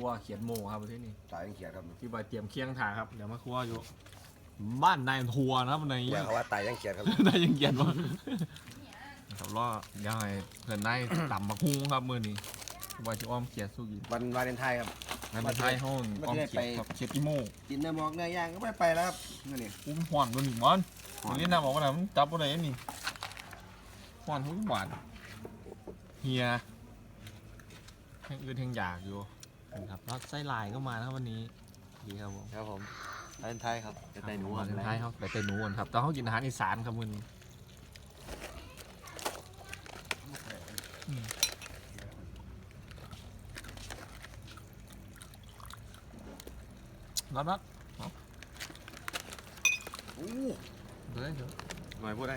คั่วเขียนโมครับที่นี่ตายยังเขียดครับที่บอยเตรียมเคียงถ่าครับเดี๋ยวมาคั่วอยู่ บ้านนายทัวร์นะครับในเขียดเขาว่าตายยังเขียดครับได้ยังเกียนวะครับรอยังไงเพื่อนได้ต่ำมาคุ้งครับมือนี้บอยจะอ้อมเขียดสู้กินวันวาเลนไทน์ครับงั้นไปท้ายห้องอ้อมเขียดครับเขียดอีโมกินเนื้อหมอกเนื้อย่างก็ไม่ไปแล้วครับนี่นี่อุ้มหวานตัวหนึ่งมันวันนี้น้าบอกว่าไหนมันจับอะไรนี่หวานทุกหวานเฮียแห้งอื่นแห้งอยากอยู่นะ ครับแล้วไส้ลายก็มานะครับวันนี้ดีครับผมครับผมวาเลนไทน์ครับจะได้หนูวัก่อนนนะท้ายเขาไปเตะหนูกันครับแต่เขากินอาหารอีสานครับมือนี้รับรับอู้เดี๋ยวเดี๋ยวหน่อยพูดได้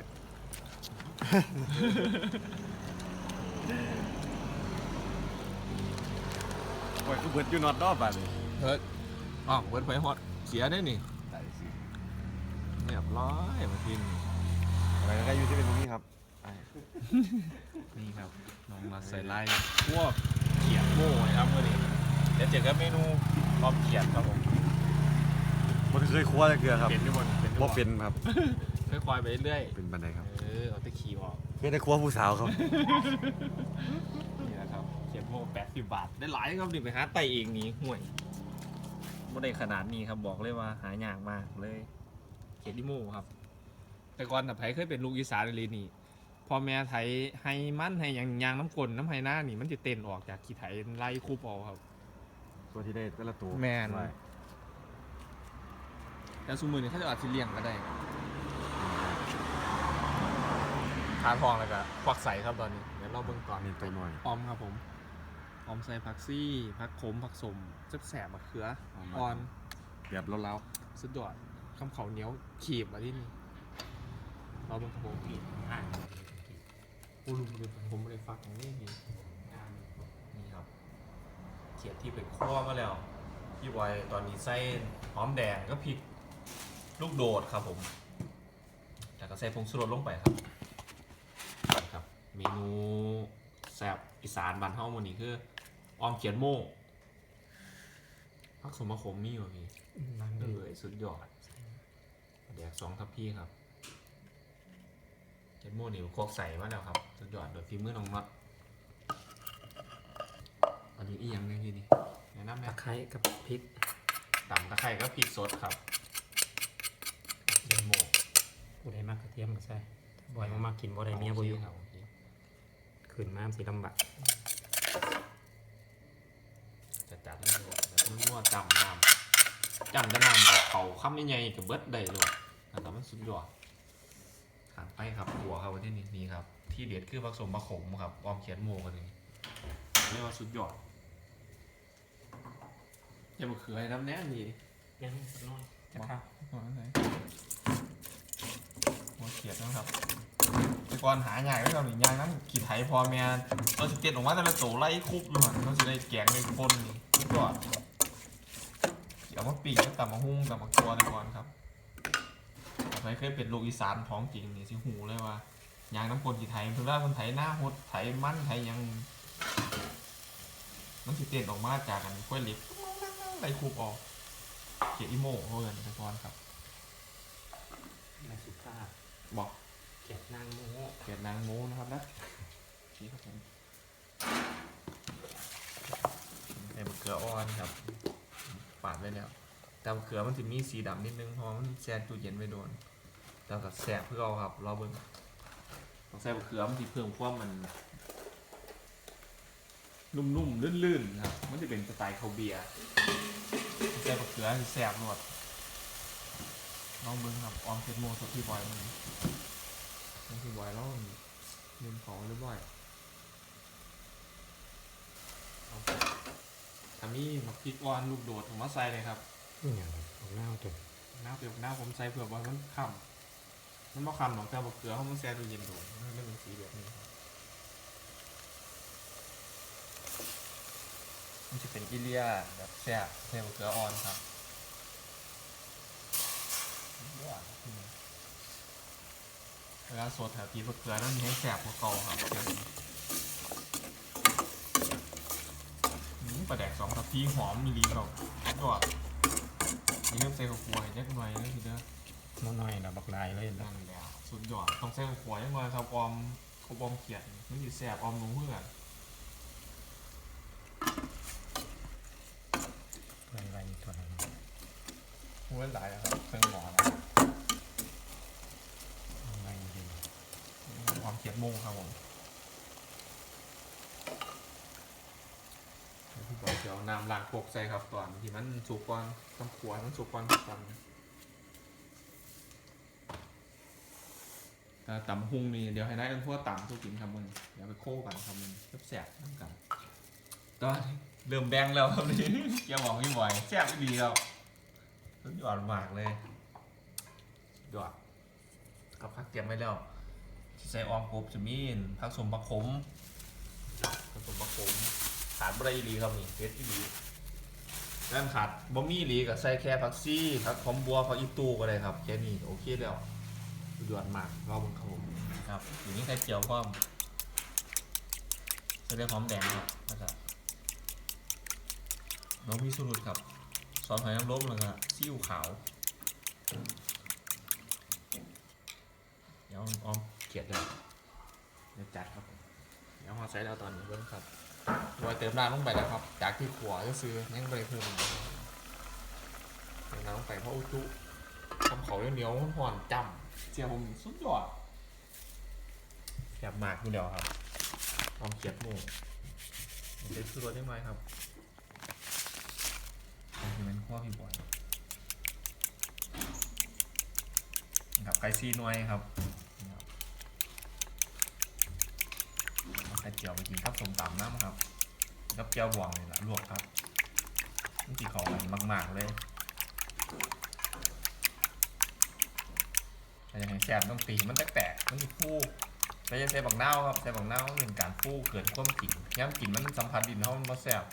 โอ้ยคือเบิดอยู่นอตรอบอะเลยเฮ้ยอ๋อเวิร์ดไฟฮอตเสียได้นี่ตายสิเรียบร้อยมากินอะไรก็อยู่ที่เป็นตรงนี้ครับนี่ครับน้องมาใส่ไล่พวกเขียดโม่ครับเมื่อนี้เดี๋ยวเจอกับเมนูพร้อมเขียดครับผมมันเคยครัวเลยเกลือครับเป็นด้วยบนเป็นด้วยว่าเป็นครับค่อยๆไปเรื่อยเป็นบันไดครับ เออเอาแตะขี่ออกเคยได้ครัวผู้สาวครับนี่นะครับเขียดโม่ แปดสิบบาท ได้หลายครับดิไปหาไต่เองนี้ห่วยไม่ได้ขนาดนี้ครับบอกเลยว่าหายากมากเลยเขียดดิโม่ครับ แต่ก่อนแต่ไผเคยเป็นลูกอีสานเลยนี่พอแม่ไถให้มันให้หยังยางน้ำกลนน้ำไห้หน้านี่มันจะเต้นออกจากขี้ไถไล่คูบเอาครับ ตัวที่ได้แต่ละตัวแม่น ไว้แล้วซูมือนี่เขาจะอาจจะเลี้ยงก็ได้ทาทองแล้วก็ควักใส่ครับตอนนี้เดี๋ยวเราเบิ่งก่อนนี่ตัวหน่อย ออมครับผม ออมใส่ผักซี่ผักขมผักสมแซ่บๆมะเขือเอามาอ่อนแบบเล้าสุดยอดคำเขาวเหนียวขีบมาที่นี่เราเป็นผมอีกอ่านกูรู้เลยผมไม่ได้ฟักอย่างนี้นี่นี่ครับเขียดที่เป็นข้อมาแล้ว พี่ไวตอนนี้ใส่หอมแดงก็พริกลูกโดดครับผมแล้วก็ใส่ผงชูรสลงไปครับครับ เมนูแซ่บอีสานบ้านเฮามื้อนี้คือ ออมเขียนโม่ผักสมมะขมมีอยู่พี่เออสุดยอดแดกสองทัพพี่ครับเขียนโม่นี่โคกใส่มาแล้วครับ สุดยอดโดยฝีมือน้องน็อตอันนี้อีหยังเนี่ยพี่นี่แนะนำไหมตะไคร้กับพริกตำตะไคร้ก็พริกสดครับเขียนโม่ผู้ใดมากกระเทียมก็ใส่ถ้าบ่อยมากๆกินบ่ได้เมียบ่อยู่ครับโอเคขืนมาสีลำบาก จะจัดให้ดูแบบนัวๆจำน้ำจำได้น้ำแบบเขาคำใหญ่ๆกับเบิร์ดได้เลยนะครับมันสุดยอดขาดไปครับหัวครับวันที่นี่นี่ครับ ที่เด็ดคือผสมมะขมครับออมเขียนโมกันเลยเรียกว่าสุดยอดอย่ามาเขือให้น้ำแน่ดียังสักน้อยจะเข้าหัวเขียดนะครับแต่ ก่อนหาใหญ่ก็ทำอีกอย่างนั้นขี่ไถพอแม่เราจะเตียนออกมาแต่ละโตไล่คุบเลยมันเราจะได้แกงในคนนี่สุดยอดเดี๋ยวมาปีกตับมาหุ้งตับมาตัวแต่ก่อนครับใครเคยเป็นลูกอีสานท้องจริงนี่สิหูเลยว่ายางน้ำกลขี่ไถเพื่อนคนไถหน้าหดไถมันไถยังมันสิเตียนออกมาจากกันกล้วยเล็กไล่คุบออกเขียดอีโม่เขาเอินต่ก่อนครับในสุภาพบอก เก็บนางโมเกียดนางโมนะครับนะชี้ครับผมไอ้มะเขืออ่อนครับ ปาดไว้แล้ว แต่มะเขือมันจะมีสีดำนิดนึงเพราะมันแช่ตู้เย็นไว้โดน แต่ก็แสบเพื่อเอาครับ รอเบิ้งต้องใส่มะเขือมันจะเพิ่มความมัน นุ่มๆ ลื่นๆครับ มันจะเป็นสไตล์คาวเบียร์ใส่มะเขือจะแสบหมดลองเบิ้งครับออมเทสโมสดที่บอยมัน นี่คือบอยแล้วลืมของเรียบร้อยเอาทำนี่มาพริกอ่อนลูกโดดผมมาใส่เลยครับนี่อย่างของเน่าตัวหน้าเปรียบหน้าผมใส่เผื่อบอยมันคำมันบ่คำหรอกแต่บะเขือเขามันแซ่ดูเย็นโดดมันไม่เป็นสีแบบนี้ครับมันจะเป็นอิเลียแบบแซ่บแซ่บะเขืออ่อนครับว้าวอืมเวลาสดแถวพีบะเขือต้องมีให้แซ่บกว่าเก่าครับอืมไปลาแดกสองทัพพีหอมมีลีแบบก่อนนี่เริ่มใส่ข้าวคั่วเล็กน่อยนะทีเดียวน้อยๆนะบักลายเลยนั่นแหละสุดยอดต้องใส่ข้าวคั่วยังไงครับออมข้าวบอมเขียดมันสิแซ่บออมหนูเพื่อนไว้ไว้ตัวนั้นพูดหลายครับเครื่องหมอนะ ไว้ดี ความ เขียดมุงครับผมเดี๋ยวพี่บอกเดี๋ยวน้ำล้างโคกใส่ครับก่อนที่มันสุกก่อนต้องขัวให้มันสุกก่อนก่อนแต่ตำหุงนี่เดี๋ยวให้นายเอิ้นพวตำทุกกินครับมึงเดี๋ยวไปโค้กันครับมึงแซ่บๆน้ำกันตอนเริ่มแบงแล้วครับนี่อย่าบอกพี่บอยแซ่ดีแล้วสุดยอดมากเลยสุดยอดกับพักเตรียมไว้แล้ว ใส่ออมกบจะมีนผักสมผักขมผักสมผักขมขาดบะไรอีหลีครับนี่เพชรอีหลีด้านขาดบะหมี่อีหลีกับใส่แค่ผักซี่ผักหอมบัวผักอีตูก็ได้ครับแค่นี้โอเคแล้วสุดยอดมากรอบนครับผมครับอย่างนี้ไข่เจียวก็ใส่เรื่องหอมแดงครับแล้วก็น้องพี่สุรุตครับซอสหอยนางรมแล้วก็ซีอิ๊วขาวเดี๋ยวออมเขียดเลยเดี๋ยวจัดครับผมเดี๋ยวมาใช้แล้วตอนนี้เบิ้งครับรอยเติมน้ำลงไปแล้วครับ จากที่ขวก็ซื้อยังไปเพิ่มอีกเติมน้ำลงไปเพราะอุจุทำเขาเหนียวๆห่อนๆจำเจียผมสุดยอดแซ่บมากทีเดียวครับออมเขียดหมูเดี๋ยวซื้อรสได้ไหมครับอันนี้เป็นขั้วพี่บอยกับไก่ซีหน่วยครับ ไอเจียวไปกินกับสมตำน้ำครับกับเจียวบวงนี่แหละลวกครับนี่สีเขากันมาก ๆ เลยแต่ยังไงแสบต้องตีมันแตกๆมันมีฟูแต่จะใส่บักนาวครับใส่บักนาวเป็นการฟูเกิดความกลิ่นย้ำกลิ่นมันสัมผัสดินเขามันบ่แสบ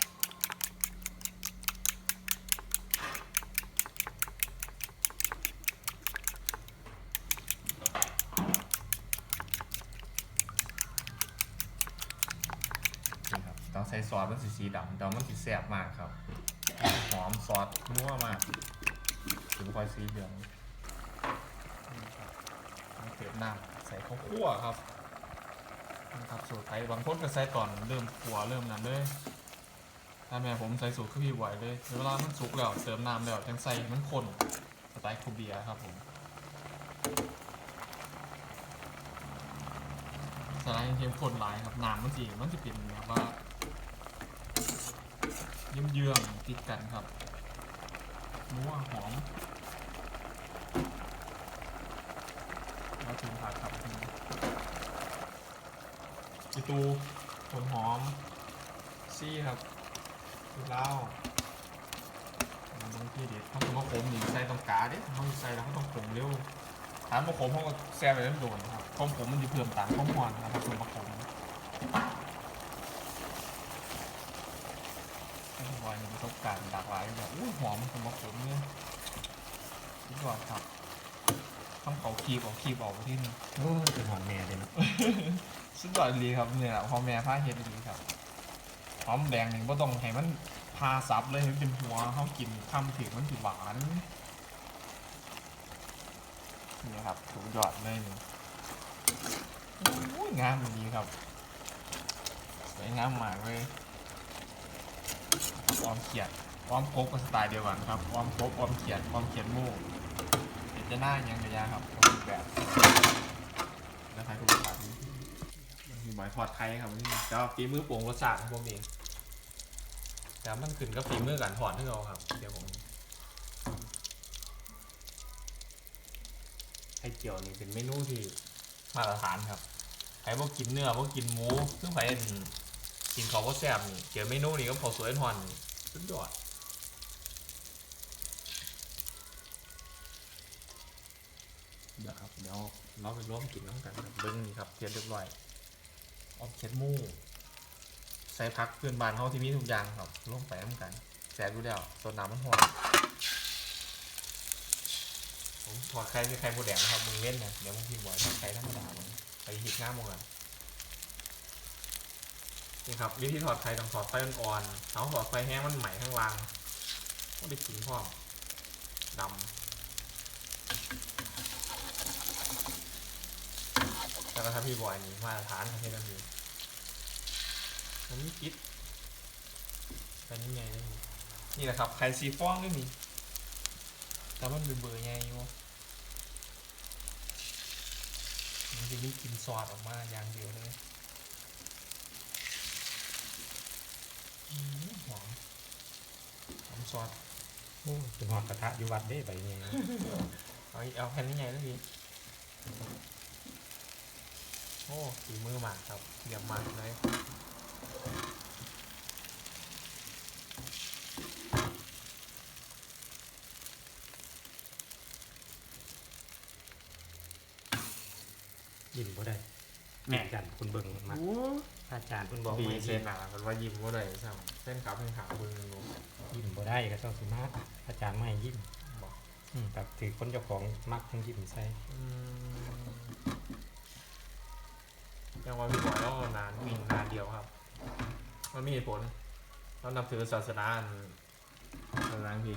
นี่ครับต้องใส่ ซอสมันสีสีดำแต่มันสีแซ่บมากครับ หอมซอสนัวมากถึงค่อยสีเหลืองนี่ครับต้องเติมน้ำใส่ข้าวคั่วครับนะครับสูตรไทยบางคนก็ใส่ตอนเริ่มขัวเริ่มนั้นเลยถ้าแม่ผมใส่สูตรคือพี่ไหวเลยเวลามันสุกแล้วเติมน้ำแล้วจังใส่ให้มันข้นสไตล์คูเบียครับผมสไตล์เข้มข้นหลายครับน้ำมันสีมันจะเป็นแบบว่า เยื่อมเยื่อติดกันครับนัวหอมแล้วถึงผักครับอีตูต้นหอม ซี่ครับเหล้าบางทีเด็ดต้องมาขมหนีใส่ตรงกาเด็ดเขาใส่แล้วต้องขมเร็วถามมาขมเขาก็แซ่บไปเรื่อยโดนครับความขมมันจะเพิ่มต่างความหวานนะครับผสมมาขม ให้บอยมีประสบการณ์หลากหลายแบบอุ้ยหอมสมบัติเนี่ยสุดยอดครับทำเขาคีบออกคีบออกไปที่นี่โอ้ยเป็นหอนแม่เลยนะสุดยอดดีครับเนี่ยแหละพอแม่ผ้าเฮ็ดดีครับหอมแดงหนึ่งก็ต้องให้มันพาซับเลยให้เป็นหัวเขากินข้ามถึงมันถือหวานนี่ครับสุดยอดเลยนี่โอ้ยงามอย่างนี้ครับสวยงามมากเลย ออมเขียดออมกบก็สไตล์เดียวกันครับออมกบออมเขียดออมเขียดหมูเดี๋ยวจะหน้ายังระยะครับผมแบบนะครับทุกคนมีหมายทอดไข่ครับนี่แต่ว่าฝีมือโป่งรสชาติของผมเองแต่มันขึ้นกับฝีมือการทอดที่เราครับ เดี๋ยวผมไข่เจียวนี่เป็นเมนูที่มาตรฐานครับใครพวกกินเนื้อพวกกินหมูซึ่งใครกินของก็แซ่บนี่เจอเมนูนี้ก็พอสวยทอนนี่ สุดยอดเดี๋ยวครับเดี๋ยวเราไปร่วมกินน้ำกันครับเบิ้งนี่ครับเตียมเรียบร้อยออมเช็ดมูใส่พักเพื่อนบ้านเขาที่มีทุกอย่างครับร่วมไปน้ำกันแซ่บดูแล้วส่วนน้ำมันหอมผมถอดไข่คือไข่โบแดงนะครับมึงเว้นนะเดี๋ยวมึงพี่บอยถอดไข่ธรรมดามึงไปหยิบง่ามมึงอะ นี่ครับวิธีถอดไฟต้องถอดไฟอ่อนๆถ้าถอดไฟแห้งมันใหม่ข้างล่างก็ได้กินพร้อมดำแล้วก็ถ้าพี่บอยนี่มาตรฐานประเทศนั้นดีผมนี่คิดเป็นยังไงนี่แหละครับไข่ซีฟองก็มีแต่มันเบื่อๆไงอยู่มันจะมีกลินซอสออกมาอย่างเดียวเลย อืม หอมหอมซอสโอ้เป็นหอดกระทะอยู่วัดเด้ไปเนี่ยเอาอีกเอาแผ่นนี้ไงแล้วพี่โอ้ฝีมือหมากครับเยี่ยมมากเลยยิ้มบ่ได้แม่จันคุณเบิ่งมา อาจารย์คุณบอกดีไม่เซยิ้นมหนาเป็นว่ายิ้มว่าไรใช่ไหมเส้นกับเส้นขาเบึงรู้ยิ้มบ่ได้ก็ต้องสิมาอาจารย์ไม่ให้ยิ้มบอกอืมแต่ถือคนเจ้าของมักทั้งยิ้มใส่อืมยังว่าพี่บอยแล้วนานมีนานเดียวครับ มันมีเหตุผลเรานับถือศาสนาอันอะไรนะพี่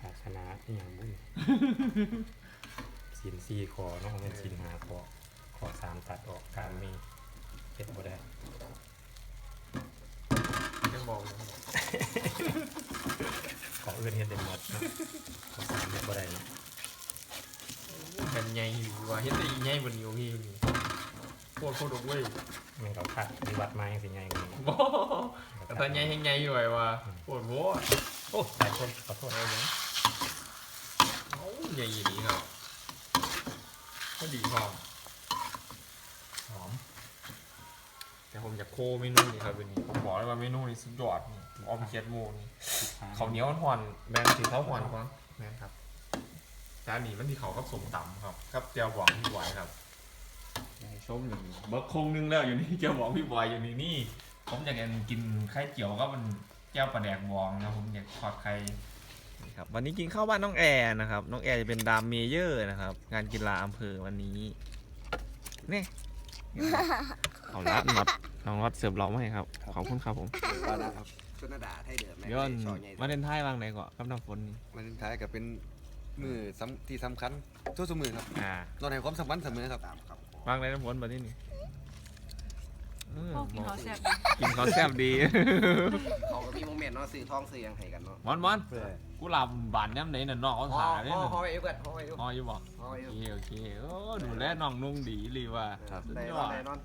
ศาสนาที่อย่างบุญศีลสี่ขอเนาะเป็นศีลหาขอขอสามตัดออกการมี เฮ็ดบ่ได้ยังบอกอยู่ขออื่นเฮ็ดได้หมดเนาะขอสามเฮ็ดบ่ได้เนาะแผ่นใหญ่อยู่ว่าเฮ็ดได้ใหญ่บนนิ้วพี่นี่โคตรโคตรเว้ยมันก็คัดปฏิบัติมาจังสิใหญ่กว่านี้บ่แต่ตอนใหญ่แห่งใหญ่อยู่ไอ้ว่าปวดหัวโอ้หลายคนขอโทษอะไรเนี่ยเอ้าใหญ่ดีครับก็ดีพร้อมหอม แต่ผมอยากโคเมนูนี้ครับวันนี้ผมบอกเลยว่าเมนูนี้สุดยอดนี่ออมเคียดหมูนี่เขาวเหนียวห่อนแมนสีเขาห่อนก่อนแมนครับจานนี้มันที่เขากับสมตำครับกับเจียวหวานพี่บอยครับให้ชมหนึ่งเบิร์คงนึงแล้วอยู่นี่เจียวหวานพี่บอยอยู่นี่นี่ ผมอยากกินไข่เจียวก็มันแก้วปลาแดกบองนะผมอยากทอดไข่นี่ครับวันนี้กินข้าวบ้านน้องแอร์นะครับน้องแอร์จะเป็นดามเมเยอร์นะครับ งานกีฬาอำเภอวันนี้นี่เอาละน็อต น้องน็อตเสิร์ฟเราไหมครับ ขอบคุณครับผมปานะครับชนดาไทยเดือดแม่ย้อนซอยใหญ่มาเล่นไทยวางไหนก่อนกับน้ำฝนนี่มันท้ายกับเป็นมือสำที่สำคัญทั่วสมือครับอ่าเราในความสำคัญเสมอครับ วางไหนน้ำฝนแบบนี้นี่เออพ่อกินเขาวแซ่บกินข้าวแซ่บดี เขาก็มีโมเมนต์เนาะซื้อทองซื้อยังให้กันเนาะมอนมอนกูหลับบานย่ำไหนน่ะน้องเขาถ่ายได้ห่อน่ะห่อไว้เพื่อนห่อไว้อ๋ออยู่บอกห่อไว้โอเคโอเคโอ้ดูแลน้องนุ่งดีเลยว่าครับ สุดได้ยนออนด ได้นอน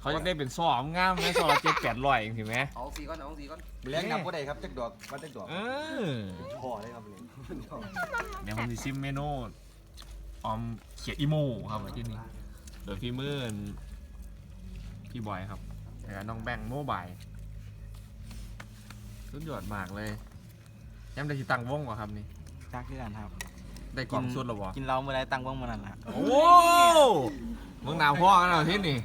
เขาจะได้เป็นซ้อมงามไหมซ้อมเจ็ดแปดร้อยเองสิไหมเอาสีก้อนเอาสีก้อนเลี้ยงนำก็ได้ครับจักดอกมาจักดอกเออห่อได้ครับเลยเดี๋ยวผมจะชิมเมนูออมเขียดอีโมครับที่นี่โดยพี่มื่นพี่บอยครับแล้วก็น้องแบงค์โมบายสุดยอดมากเลยยังได้ที่ตังวงกว่าครับนี่จักคือกันครับ ได้กล่องสุดหรอวะกินเราเมื่อไรตังค์ว่างเมื่อนั้นล่ะโอ้ มึงหนาวพ่อกันเหรอที่นี่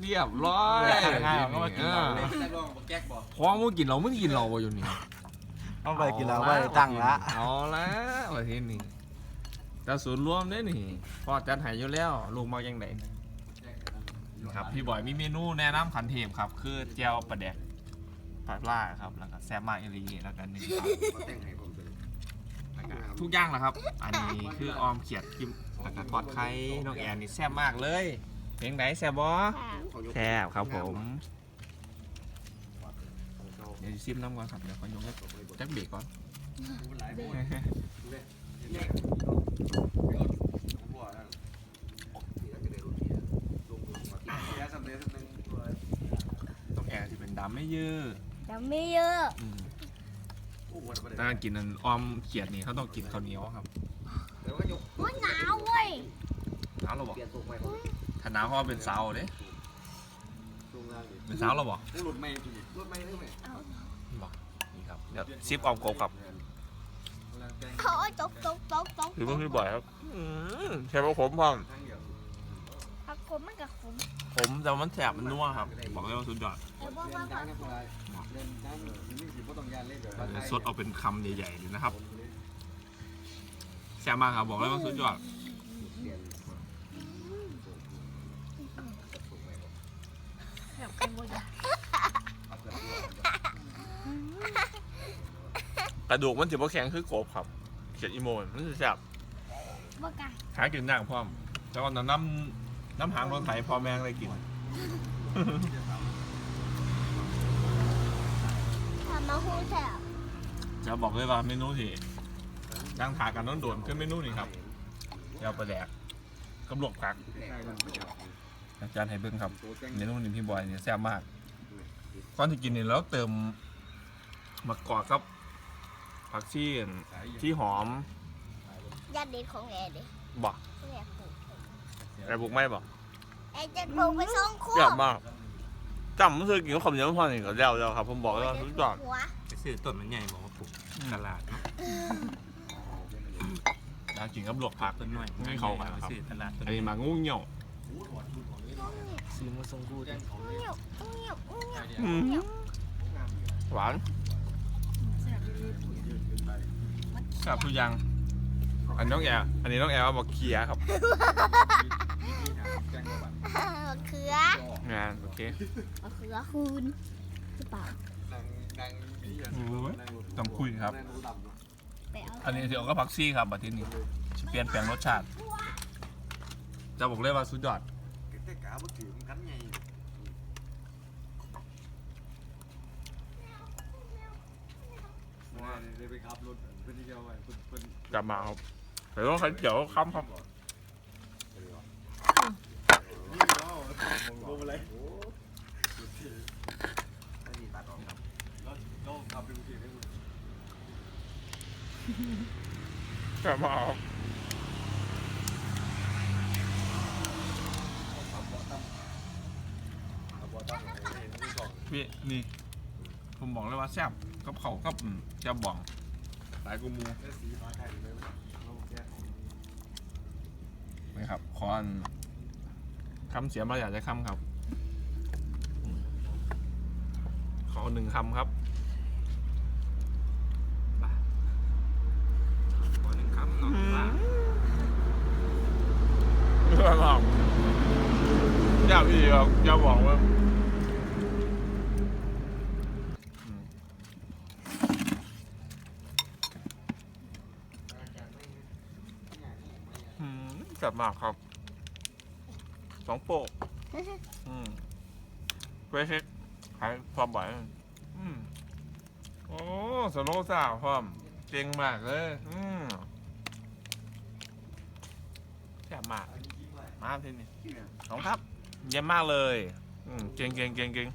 เรียบร้อยง่ายๆก็มากินเราเลยได้ลองแก๊กบ่พ่อมึงกินเรามึงกินเราบ่อยู่นี่เอาไปกินเราไม่ได้ตังค์ละเอาละว่าที่นี่แต่ศูนย์รวมเด้อนี่พ่อจัดให้อยู่แล้วลูกมายังไงครับพี่บอยมีเมนูแนะนำขันเทพครับ คือเจียวปลาแดกปลาล่าครับแล้วก็แซ่บมากอีหลีแล้วก็หนึ่งครับมาแต่งให้ผมเลยแล้วก็ทุกอย่างแหละครับ อันนี้คือออมเขียดกิม แล้วก็ทอดไข่น้องแอนนี่แซ่บมากเลยเพลงไหนแซ่บบ่แซ่บครับผมเดี๋ยวซิมน้ำก่อนครับเดี๋ยวขอยกจักเบรกก่อนหลายคนเนี่ยผมบอกแล้วนี่ก็จะได้รู้ที่ลงมือมากินยาสำเร็จสำเร็จตัวต้องแอร์ที่เป็นดำไม่เยอะแต่ไม่เยอะอืมโอ้โหถ้ากินอันออมเขียดนี่เขาต้องกินข้าวเหนียวครับแต่ว่ายกมันหนาวเว้ย หนาวเราบอกเปลี่ยนสูงไปถ้าหนาวเพราะว่าเป็นสาวเด้สูงล่างเป็นสาวเราบอกหลุดไม่หลุดไม่ได้ไหมบอกนี่ครับเดี๋ยวซิปออมกบครับเขาเอาตกตกตกตกหรือว่าพี่บ่อยครับใช่ป่ะผมพ่อมทางเดียวผักขมมันกับขมผมแต่มันแสบมันนัวครับ บอกเลยว่าสุดยอดแต่ว่าเล่ว่านทางนะพลายเล่นทางนี่สิบ่ต้องยานเล่นแบบสดเอาเป็นคำใหญ่ๆเลยนะครับแซ่บมากครับบอกเลยว่าสุดยอด เปลี่ยน แบบ กันหมดอะอืมกระดูกมันถือว่าแข็งคือกบครับเขียดอีโมนมันจะแซ่บบ่กล้าหากินยากพร้อมแล้วก็น้ำน้ำน้ำหางรถไถพอแมงเลยกินทำมาหูแถบจะบอกเลยว่าเมนูที่ย่างถากันน้นโดนคือเมนูนี้ครับยาวประแดกกำลวกผักอา จารย์ให้เบิ้งครับเมนูนี้พี่บอยเนี่ยแซ่บมากก่อนที่กินเนี่ยแล้วเติมมะกอกครับผักชีที่หอมญาติเด็ดของแอร์ดิบอกแอร์ปลูกอะไรบุกไม่บอกแอร์จะปลูกไปสองคู่แซ่บมากจำไม่เคยกินข้าวเหนียวมะพร้าวนี่ก็แล้วแล้วครับ ผมบอกเลยว่าสุดยอดหัวไปซื้อต้นมันใหญ่บอกว่าปลูกตลาดเนาะอยากกินกับลวกผักต้นน้อยให้เขากันครับซื้อตลาดต้นอันนี้มางูเหี่ยว ซื้อมาส่งกูดิเงียบเงียบเงียบอืมหวานแซ่บทุกอย่าง อันนี้น้องแอร์อันนี้น้องแอร์บอกเคียครับมะเขืองานโอเคมะเขือคูณหรือเปล่าต้องคุยครับไปเอาอันนี้เดี๋ยวก็พักซี่ครับบัดทีนี้เปลี่ยนแปลงรสชาติ จะบอกเลยว่าสุดยอด แต่กาบ่ถือมันกันไงว่าได้ไปขับรถเพิ่นที่เดียวไว้เพิ่นเพิ่นกลับมาครับเดี๋ยวต้องใช้เดี๋ยวคำครับนี่เนาะลงอะไรโอ้อันนี้ตัดออกครับแล้วแล้วขับไปกรุงเทพได้มั้ยกลับมาครับ ขับบ่ตั้งเห็นมีกล่อง พี่นี่ ผมบอกเลยว่าแซ่บกับเขากับอืมแซ่บบ่องหลายกูมูไทยเลยเราแก้นี่ครับขอนคำเสียมาอยากจะคำครับ ขอหนึ่งคำครับขอหนึ่งคำเนาะว่าเพื่อนบอกอย่ากอีกครับอย่าบอกว่าอืมอืม แซ่บมากครับ สองโปะอืมเวเช็คขายความบ่อยอืมโอ้สโนว์ซ่าพร้อมเก่งมากเลย อืมแซ่บมาก มาที่นี่ขอบคุณครับ เยี่ยมมากเลย อืมเก่งเก่งเก่งเก่ง